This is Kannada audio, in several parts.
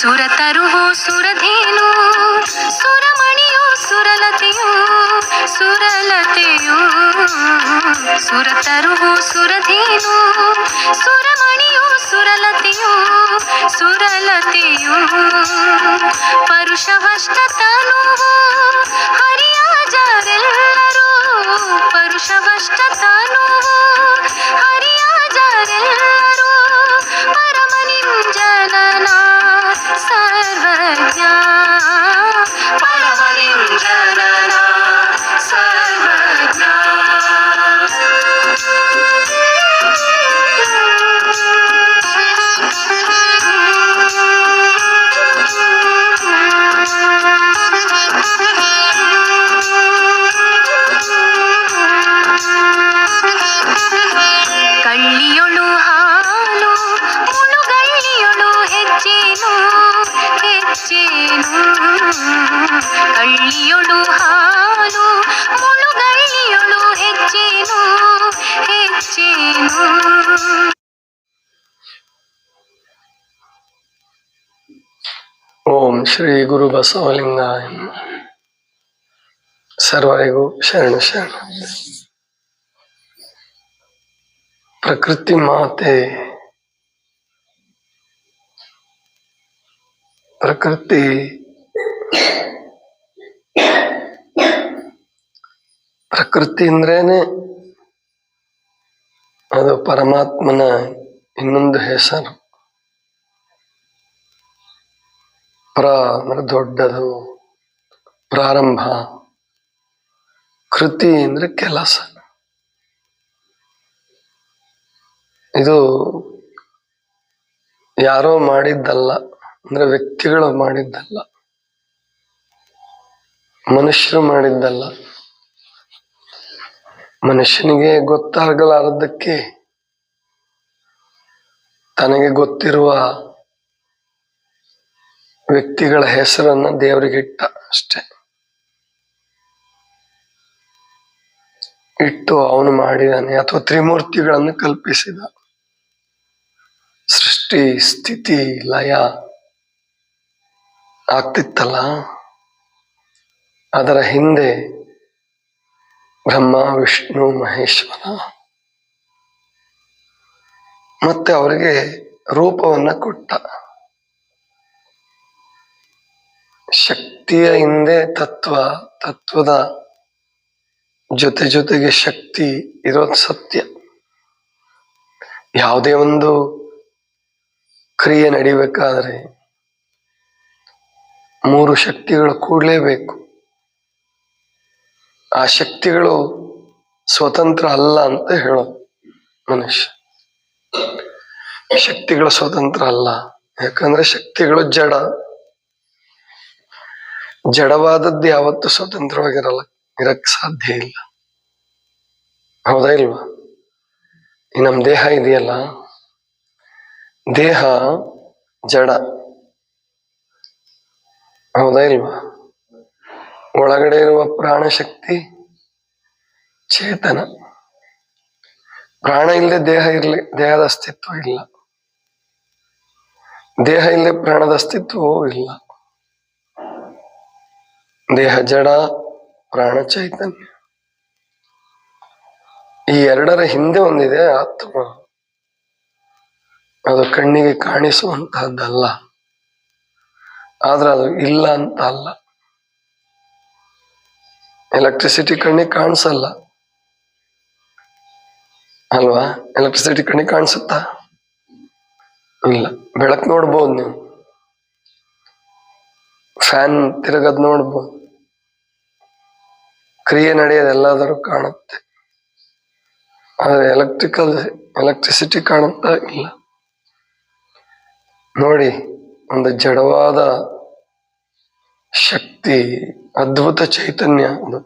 ಸುರತರುವು ಸುರಧೇನು ಸುರಮಣಿಯು ಸುರಲತೆಯು ಸುರಲತೆಯು. ಸುರತರುವು ಸುರಧೇನು ಸುರಮಣಿಯು ಸುರಲತೆಯು ಸುರಲತೆಯು. ಪರುಷವಷ್ಟತನು ಹರಿಯ ಜಾರೆಲ್ಲರೂ ಪರುಷವಷ್ಟ ಶ್ರೀ ಗುರು ಬಸವಲಿಂಗ. ಸರ್ವರಿಗೂ ಶರಣ ಶರಣ. ಪ್ರಕೃತಿ ಮಾತೆ. ಪ್ರಕೃತಿ. ಪ್ರಕೃತಿ ಅಂದ್ರೇನೆ ಅದು ಪರಮಾತ್ಮನ ಇನ್ನೊಂದು ಹೆಸರು. ಪ್ರ ಅಂದ್ರೆ ದೊಡ್ಡದು ಪ್ರಾರಂಭ. ಕೃತಿ ಅಂದ್ರೆ ಕೆಲಸ. ಇದು ಯಾರೋ ಮಾಡಿದ್ದಲ್ಲ, ಅಂದ್ರೆ ವ್ಯಕ್ತಿಗಳು ಮಾಡಿದ್ದಲ್ಲ, ಮನುಷ್ಯರು ಮಾಡಿದ್ದಲ್ಲ, ಮನುಷ್ಯನಿಗೆ ಗೊತ್ತಾಗಲಾರದಕ್ಕೆ ತನಗೆ ಗೊತ್ತಿರುವ ವ್ಯಕ್ತಿಗಳ ಹೆಸರನ್ನ ದೇವರಿಗೆ ಇಟ್ಟ ಅಷ್ಟೇ. ಇಟ್ಟು ಅವನು ಮಾಡಿದಾನೆ ಅಥವಾ ತ್ರಿಮೂರ್ತಿಗಳನ್ನು ಕಲ್ಪಿಸಿದ. ಸೃಷ್ಟಿ, ಸ್ಥಿತಿ, ಲಯ ಆಗ್ತಿತ್ತಲ್ಲ? ಅದರ ಹಿಂದೆ ಬ್ರಹ್ಮ, ವಿಷ್ಣು, ಮಹೇಶ್ವರ. ಮತ್ತೆ ಅವರಿಗೆ ರೂಪವನ್ನ ಕೊಟ್ಟ. ಶಕ್ತಿಯ ಹಿಂದೆ ತತ್ವ, ತತ್ವದ ಜೊತೆ ಜೊತೆಗೆ ಶಕ್ತಿ ಇರೋದು ಸತ್ಯ. ಯಾವುದೇ ಒಂದು ಕ್ರಿಯೆ ನಡಿಬೇಕಾದ್ರೆ ಮೂರು ಶಕ್ತಿಗಳು ಕೂಡಲೇಬೇಕು. ಆ ಶಕ್ತಿಗಳು ಸ್ವತಂತ್ರ ಅಲ್ಲ ಅಂತ ಹೇಳೋದು ಮನುಷ್ಯ. ಶಕ್ತಿಗಳು ಸ್ವತಂತ್ರ ಅಲ್ಲ. ಯಾಕಂದ್ರೆ ಶಕ್ತಿಗಳು ಜಡ. ಜಡವಾದದ್ದು ಯಾವತ್ತೂ ಸ್ವತಂತ್ರವಾಗಿರಲ್ಲ, ಇರಕ್ ಸಾಧ್ಯ ಇಲ್ಲ. ಹೌದಾ ಇಲ್ವಾ? ಈ ನಮ್ ದೇಹ ಇದೆಯಲ್ಲ, ದೇಹ ಜಡ. ಹೌದಾ ಇಲ್ವಾ? ಒಳಗಡೆ ಇರುವ ಪ್ರಾಣಶಕ್ತಿ ಚೇತನ. ಪ್ರಾಣ ಇಲ್ಲದೆ ದೇಹ ಇರಲಿ, ದೇಹದ ಅಸ್ತಿತ್ವ ಇಲ್ಲ. ದೇಹ ಇಲ್ಲದೆ ಪ್ರಾಣದ ಅಸ್ತಿತ್ವವೂ ಇಲ್ಲ. ದೇಹ, ಜಡ, ಪ್ರಾಣ, ಚೈತನ್ಯ. ಈ ಎರಡರ ಹಿಂದೆ ಒಂದಿದೆ ಆತ್ಮ. ಅದು ಕಣ್ಣಿಗೆ ಕಾಣಿಸುವಂತಹದ್ದಲ್ಲ. ಆದ್ರೆ ಅದು ಇಲ್ಲ ಅಂತ ಅಲ್ಲ. ಎಲೆಕ್ಟ್ರಿಸಿಟಿ ಕಣ್ಣಿಗೆ ಕಾಣಿಸಲ್ಲ. ಅಲ್ವಾ? ಎಲೆಕ್ಟ್ರಿಸಿಟಿ ಕಣ್ಣಿಗೆ ಕಾಣಿಸುತ್ತಾ? ಇಲ್ಲ. ಬೆಳಕು ನೋಡ್ಬೋದು ನೀವು. ಫ್ಯಾನ್ ತಿರುಗದ್ ನೋಡ್ಬೋದು. ಕ್ರಿಯೆ ನಡೆಯೋದೆಲ್ಲಾದರೂ ಕಾಣುತ್ತೆ. ಆದ್ರೆ ಎಲೆಕ್ಟ್ರಿಕಲ್ ಎಲೆಕ್ಟ್ರಿಸಿಟಿ ಕಾಣುತ್ತಾ ಇಲ್ಲ. ನೋಡಿ, ಒಂದು ಜಡವಾದ ಶಕ್ತಿ, ಅದ್ಭುತ ಚೈತನ್ಯ ಅದು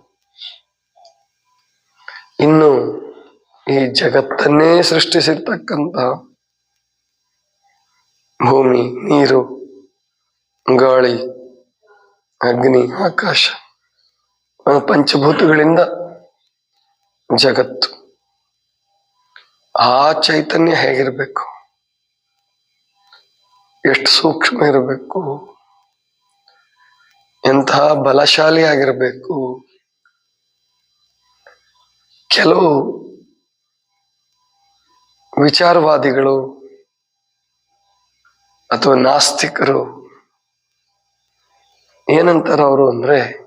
ಇನ್ನು ಈ ಜಗತ್ತನ್ನೇ ಸೃಷ್ಟಿಸಿರ್ತಕ್ಕಂತ ಭೂಮಿ, ನೀರು, ಗಾಳಿ, ಅಗ್ನಿ, ಆಕಾಶ. ಪಂಚಭೂತಗಳಿಂದ ಜಗತ್ತು. ಆ ಚೈತನ್ಯ ಹೇಗಿರ್ಬೇಕು? ಎಷ್ಟು ಸೂಕ್ಷ್ಮ ಇರಬೇಕು? ಎಂತಹ ಬಲಶಾಲಿ ಆಗಿರಬೇಕು? ಕೆಲವು ವಿಚಾರವಾದಿಗಳು ಅಥವಾ ನಾಸ್ತಿಕರು ಏನಂತಾರ ಅವರು ಅಂದ್ರೆ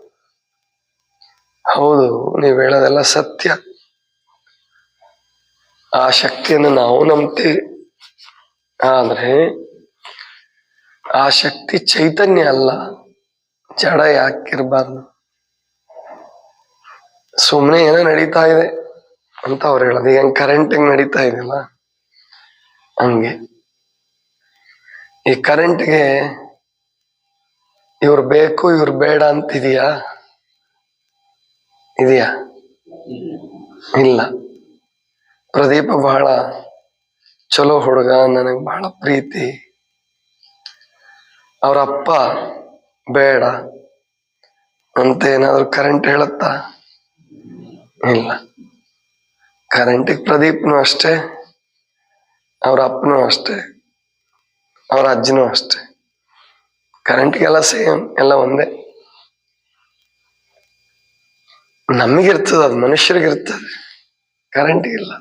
ಹೌದು, ನೀವು ಹೇಳೋದೆಲ್ಲ ಸತ್ಯ. ಆ ಶಕ್ತಿಯನ್ನು ನಾವು ನಂಬ್ತೀವಿ. ಆದ್ರೆ, ಆ ಶಕ್ತಿ ಚೈತನ್ಯ ಅಲ್ಲ, ಜಡ ಯಾಕಿರ್ಬಾರ್ದು. ಸುಮ್ಮನೆ ಏನೋ ನಡೀತಾ ಇದೆ ಅಂತ ಅವ್ರು ಹೇಳೋದು. ಈಗ ಕರೆಂಟ್ ಹೆಂಗ್ ನಡೀತಾ ಇದೆಯಲ್ಲ, ಹಂಗೆ. ಈ ಕರೆಂಟ್ಗೆ ಇವ್ರು ಬೇಕು, ಇವ್ರು ಬೇಡ ಅಂತಿದೆಯಾ? ಇದೆಯಾ? ಇಲ್ಲ. ಪ್ರದೀಪ ಬಹಳ ಚಲೋ ಹುಡುಗ, ನನಗೆ ಬಹಳ ಪ್ರೀತಿ. ಅವ್ರ ಅಪ್ಪ ಬೇಡ. ಅಂತ ಏನಾದ್ರು ಕರೆಂಟ್ ಹೇಳುತ್ತಾ? ಇಲ್ಲ. ಕರೆಂಟಿಗೆ ಪ್ರದೀಪ್ನು ಅಷ್ಟೇ, ಅವ್ರ ಅಪ್ಪನೂ ಅಷ್ಟೇ, ಅವ್ರ ಅಜ್ಜಿನೂ ಅಷ್ಟೇ. ಕರೆಂಟ್ಗೆಲ್ಲ ಸೇಮ್ ಎಲ್ಲ ಒಂದೇ. ನಮಗಿರ್ತದ, ಅದು ಮನುಷ್ಯರಿಗಿರ್ತದೆ. ಇಲ್ಲ.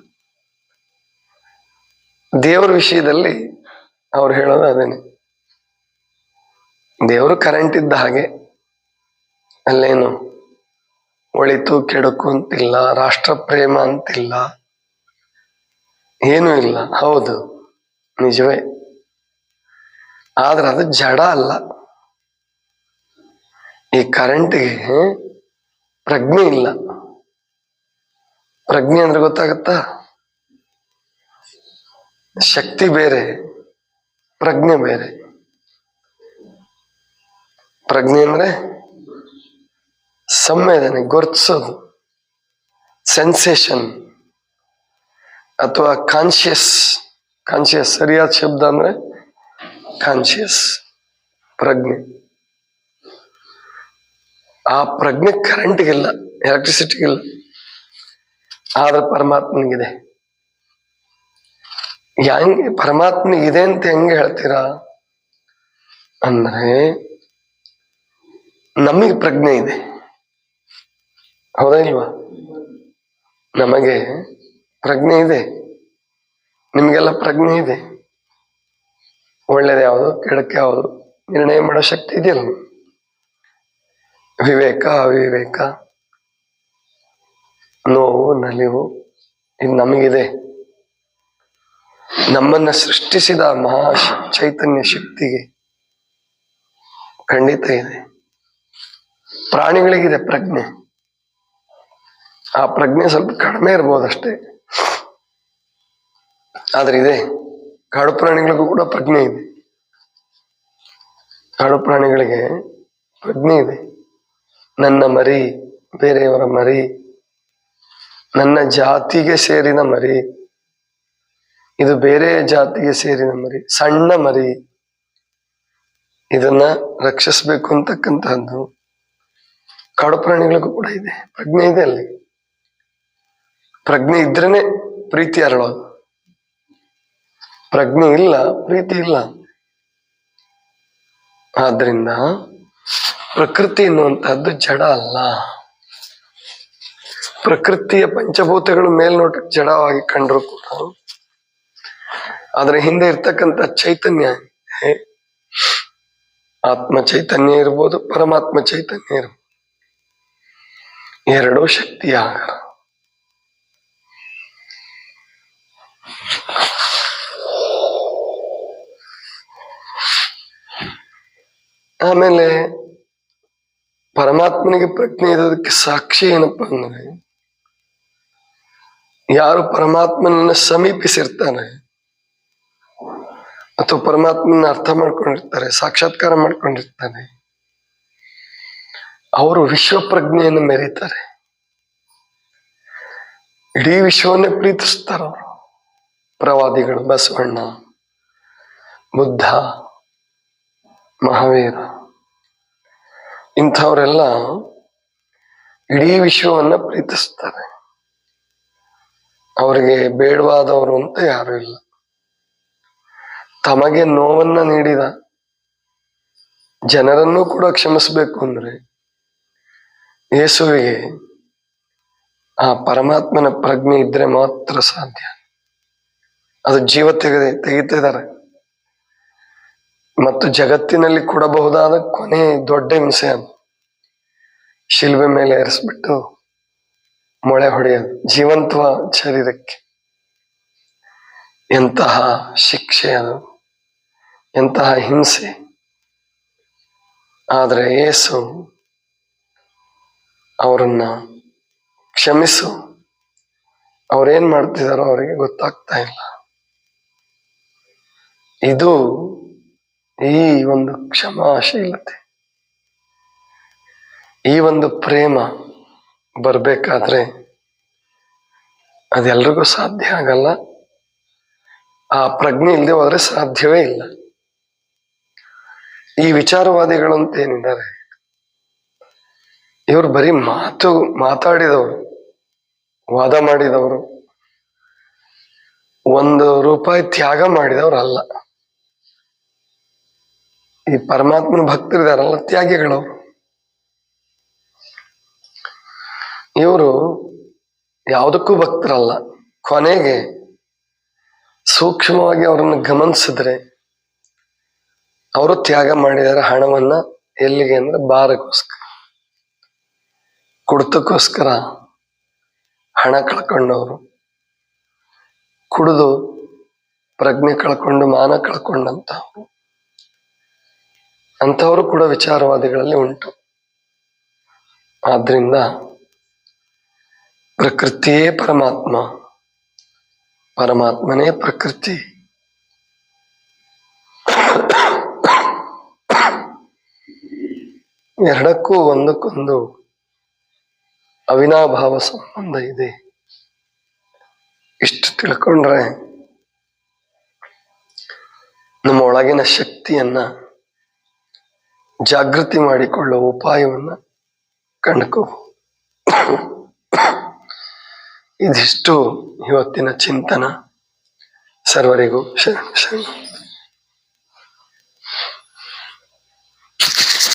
ದೇವರ ವಿಷಯದಲ್ಲಿ ಅವ್ರು ಹೇಳೋದು ಅದೇನೆ. ದೇವರು ಕರೆಂಟ್ ಇದ್ದ ಹಾಗೆ ಅಲ್ಲೇನು ಒಳಿತು, ಕೆಡಕು ಅಂತಿಲ್ಲ, ರಾಷ್ಟ್ರ ಪ್ರೇಮ ಅಂತಿಲ್ಲ. ಏನೂ ಇಲ್ಲ. ಹೌದು, ನಿಜವೇ. ಆದ್ರೆ ಅದು ಜಡ ಅಲ್ಲ. ಈ ಕರೆಂಟ್ಗೆ ಪ್ರಜ್ಞೆ ಇಲ್ಲ. ಪ್ರಜ್ಞೆ ಅಂದ್ರೆ ಗೊತ್ತಾಗತ್ತಾ? ಶಕ್ತಿ ಬೇರೆ, ಪ್ರಜ್ಞೆ ಬೇರೆ. ಪ್ರಜ್ಞೆ ಅಂದ್ರೆ ಸಂವೇದನೆ, ಗುರ್ತಿಸೋದು ಸೆನ್ಸೇಷನ್ ಅಥವಾ ಕಾನ್ಶಿಯಸ್ ಕಾನ್ಶಿಯಸ್ ಸರಿಯಾದ ಶಬ್ದ ಅಂದ್ರೆ ಕಾನ್ಶಿಯಸ್ ಪ್ರಜ್ಞೆ. ಆ ಪ್ರಜ್ಞೆ ಕರೆಂಟ್ಗಿಲ್ಲ ಎಲೆಕ್ಟ್ರಿಸಿಟಿಗಿಲ್ಲ ಆದ್ರೆ ಪರಮಾತ್ಮನಿಗಿದೆ. ಹೆಂಗೆ ಇದೆ ಅಂತ ಹೆಂಗೆ ಹೇಳ್ತೀರಾ? ಅಂದ್ರೆ ನಮಗೆ ಪ್ರಜ್ಞೆ ಇದೆ. ಹೌದಾ ಇಲ್ವಾ? ನಮಗೆ ಪ್ರಜ್ಞೆ ಇದೆ. ನಿಮಗೆಲ್ಲ ಪ್ರಜ್ಞೆ ಇದೆ. ಒಳ್ಳೇದು ಯಾವುದು ಕೆಡಕ್ಕೆ ಯಾವುದು, ನಿರ್ಣಯ ಮಾಡೋ ಶಕ್ತಿ ಇದೆಯಲ್ಲ ವಿವೇಕ, ಅವಿವೇಕ. ನೋವು, ನಲಿವು, ಇದು ನಮಗಿದೆ. ನಮ್ಮನ್ನ ಸೃಷ್ಟಿಸಿದ ಮಹಾ ಚೈತನ್ಯ ಶಕ್ತಿಗೆ ಖಂಡಿತ ಇದೆ. ಪ್ರಾಣಿಗಳಿಗಿದೆ ಪ್ರಜ್ಞೆ. ಆ ಪ್ರಜ್ಞೆ ಸ್ವಲ್ಪ ಕಡಿಮೆ ಇರ್ಬೋದಷ್ಟೇ. ಆದ್ರೆ ಇದೆ. ಕಾಡು ಪ್ರಾಣಿಗಳಿಗೂ ಕೂಡ ಪ್ರಜ್ಞೆ ಇದೆ. ಕಾಡು ಪ್ರಾಣಿಗಳಿಗೆ ಪ್ರಜ್ಞೆ ಇದೆ. ನನ್ನ ಮರಿ, ಬೇರೆಯವರ ಮರಿ, ನನ್ನ ಜಾತಿಗೆ ಸೇರಿದ ಮರಿ, ಇದು ಬೇರೆ ಜಾತಿಗೆ ಸೇರಿದ ಮರಿ, ಸಣ್ಣ ಮರಿ, ಇದನ್ನ ರಕ್ಷಿಸಬೇಕು ಅಂತಕ್ಕಂತಹದ್ದು ಕಾಡು ಪ್ರಾಣಿಗಳಿಗೂ ಕೂಡ ಇದೆ. ಪ್ರಜ್ಞೆ ಇದೆ ಅಲ್ಲಿ. ಪ್ರಜ್ಞೆ ಇದ್ರೇನೆ ಪ್ರೀತಿ ಅರಳೋದು. ಪ್ರಜ್ಞೆ ಇಲ್ಲ, ಪ್ರೀತಿ ಇಲ್ಲ. ಆದ್ರಿಂದ ಪ್ರಕೃತಿ ಎನ್ನುವಂತಹದ್ದು ಜಡ ಅಲ್ಲ. ಪ್ರಕೃತಿಯ ಪಂಚಭೂತಗಳು ಮೇಲ್ನೋಟಕ್ಕೆ ಜಡವಾಗಿ ಕಂಡ್ರು ಕೂಡ. ಅದರ ಹಿಂದೆ ಇರ್ತಕ್ಕಂಥ ಚೈತನ್ಯ. ಆತ್ಮ ಚೈತನ್ಯ ಇರ್ಬೋದು, ಪರಮಾತ್ಮ ಚೈತನ್ಯ ಇರ್ಬೋದು. ಎರಡೂ ಶಕ್ತಿಯ ಆಮೇಲೆ ಪರಮಾತ್ಮನಿಗೆ ಪ್ರಜ್ಞೆ ಇರೋದಕ್ಕೆ ಸಾಕ್ಷಿ ಏನಪ್ಪಾ ಅಂದ್ರೆ ಯಾರು ಪರಮಾತ್ಮನನ್ನ ಸಮೀಪಿಸಿರ್ತಾನೆ ಅಥವಾ ಪರಮಾತ್ಮನ ಅರ್ಥ ಮಾಡ್ಕೊಂಡಿರ್ತಾರೆ ಸಾಕ್ಷಾತ್ಕಾರ ಮಾಡ್ಕೊಂಡಿರ್ತಾನೆ ಅವರು ವಿಶ್ವ ಪ್ರಜ್ಞೆಯನ್ನು ಮೆರೀತಾರೆ ಇಡೀ ವಿಶ್ವವನ್ನೇ ಪ್ರೀತಿಸ್ತಾರ ಅವರು ಪ್ರವಾದಿಗಳು ಬಸವಣ್ಣ ಬುದ್ಧ ಮಹಾವೀರ ಇಂಥವರೆಲ್ಲ ಇಡೀ ವಿಶ್ವವನ್ನ ಪ್ರೀತಿಸ್ತಾರೆ. ಅವರಿಗೆ ಬೇಡವಾದವರು ಅಂತ ಯಾರು ಇಲ್ಲ. ತಮಗೆ ನೋವನ್ನ ನೀಡಿದ ಜನರನ್ನು ಕೂಡ ಕ್ಷಮಿಸಬೇಕು ಅಂದ್ರೆ ಯೇಸುವಿಗೆ ಆ ಪರಮಾತ್ಮನ ಪ್ರಜ್ಞೆ ಇದ್ರೆ ಮಾತ್ರ ಸಾಧ್ಯ. ಅದು ಜೀವ ತೆಗೆದ ತೆಗಿತಿದ್ದಾರೆ ಮತ್ತು ಜಗತ್ತಿನಲ್ಲಿ ಕೊಡಬಹುದಾದ ಕೊನೆ ದೊಡ್ಡ ಹಿಂಸೆ ಅದು. ಶಿಲ್ಬೆ ಮೇಲೆ ಏರಿಸ್ಬಿಟ್ಟು ಮೊಳೆ ಹೊಡೆಯೋದು ಜೀವಂತವ ಶರೀರಕ್ಕೆ ಎಂತಹ ಶಿಕ್ಷೆ ಅದು. ಎಂತಹ ಹಿಂಸೆ. ಆದರೆ ಏಸು ಅವರನ್ನ ಕ್ಷಮಿಸು. ಅವ್ರೇನ್ ಮಾಡ್ತಿದಾರೋ ಅವರಿಗೆ ಗೊತ್ತಾಗ್ತಾ ಇಲ್ಲ. ಇದು ಈ ಒಂದು ಕ್ಷಮಾಶೀಲತೆ, ಈ ಒಂದು ಪ್ರೇಮ ಬರಬೇಕಾದ್ರೆ ಅದೆಲ್ರಿಗೂ ಸಾಧ್ಯ ಆಗಲ್ಲ. ಆ ಪ್ರಜ್ಞೆ ಇಲ್ಲದೆ ಹೋದ್ರೆ ಸಾಧ್ಯವೇ ಇಲ್ಲ. ಈ ವಿಚಾರವಾದಿಗಳು ಅಂತ ಏನಿದ್ದಾರೆ ಇವರು ಬರೀ ಮಾತು ಮಾತಾಡಿದವರು, ವಾದ ಮಾಡಿದವರು, ಒಂದು ರೂಪಾಯಿ ತ್ಯಾಗ ಮಾಡಿದವರು ಅಲ್ಲ ಈ ಪರಮಾತ್ಮನ ಭಕ್ತರಿದಾರಲ್ಲ ತ್ಯಾಗಿಗಳು. ಇವರು ಯಾವುದಕ್ಕೂ ಭಕ್ತರಲ್ಲ. ಕೊನೆಗೆ ಸೂಕ್ಷ್ಮವಾಗಿ ಅವರನ್ನು ಗಮನಿಸಿದ್ರೆ ಅವರು ತ್ಯಾಗ ಮಾಡಿದ್ದಾರೆ ಹಣವನ್ನ ಎಲ್ಲಿಗೆ ಅಂದ್ರೆ ಬಾರಕ್ಕೋಸ್ಕರ. ಕುಡಿತಕ್ಕೋಸ್ಕರ ಹಣ ಕಳ್ಕೊಂಡವರು. ಕುಡಿದು ಪ್ರಜ್ಞೆ ಕಳ್ಕೊಂಡು ಮಾನ ಕಳ್ಕೊಂಡಂತವ್ರು. ಅಂಥವರು ಕೂಡ ವಿಚಾರವಾದಿಗಳಲ್ಲಿ ಉಂಟು. ಆದ್ರಿಂದ ಪ್ರಕೃತಿಯೇ ಪರಮಾತ್ಮ. ಪರಮಾತ್ಮನೇ ಪ್ರಕೃತಿ. ಎರಡಕ್ಕೂ ಒಂದಕ್ಕೊಂದು ಅವಿನಾಭಾವ ಸಂಬಂಧ ಇದೆ. ಇಷ್ಟು ತಿಳ್ಕೊಂಡ್ರೆ ನಮ್ಮ ಒಳಗಿನ ಶಕ್ತಿಯನ್ನ ಜಾಗೃತಿ ಮಾಡಿಕೊಳ್ಳುವ ಉಪಾಯವನ್ನ ಕಂಡುಕೋ ಇದಿಷ್ಟು ಇವತ್ತಿನ ಚಿಂತನ. ಸರ್ವರಿಗೂ ಶರಣ ಶರಣ.